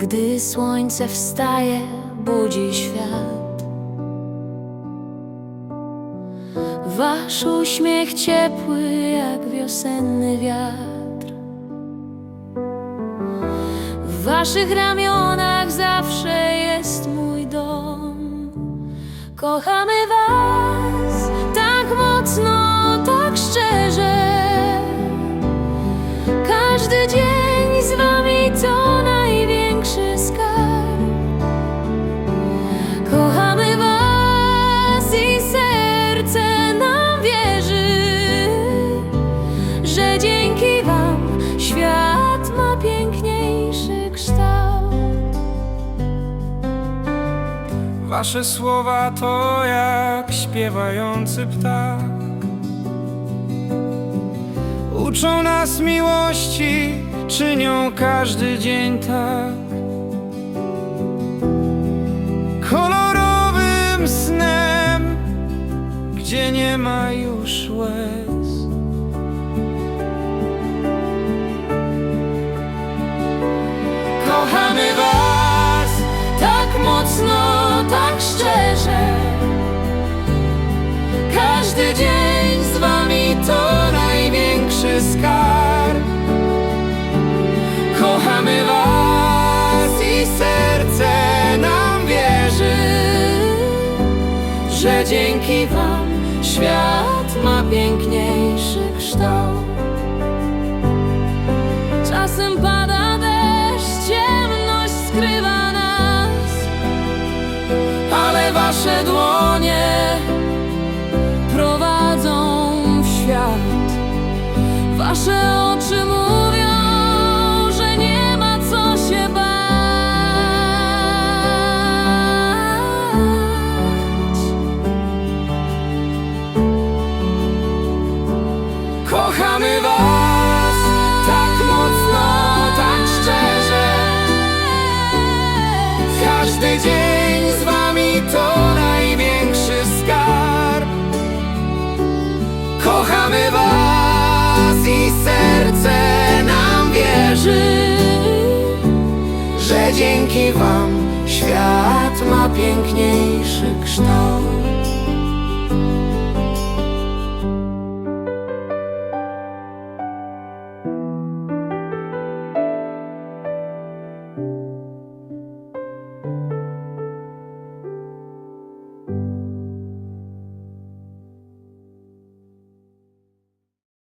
Gdy słońce wstaje, budzi świat. Wasz uśmiech ciepły jak wiosenny wiatr. W waszych ramionach zawsze jest mój dom. Kochamy was Wasze słowa to jak śpiewający ptak. Uczą nas miłości, czynią każdy dzień tak. Kolorowym snem, gdzie nie ma już łez. Że dzięki Wam świat ma piękniejszy kształt. Czasem pada deszcz, ciemność skrywa nas, ale wasze dłonie prowadzą w świat. Wasze oczy kochamy Was tak mocno, tak szczerze. Każdy dzień z Wami to największy skarb. Kochamy Was i serce nam wierzy, że dzięki Wam świat ma piękniejszy kształt.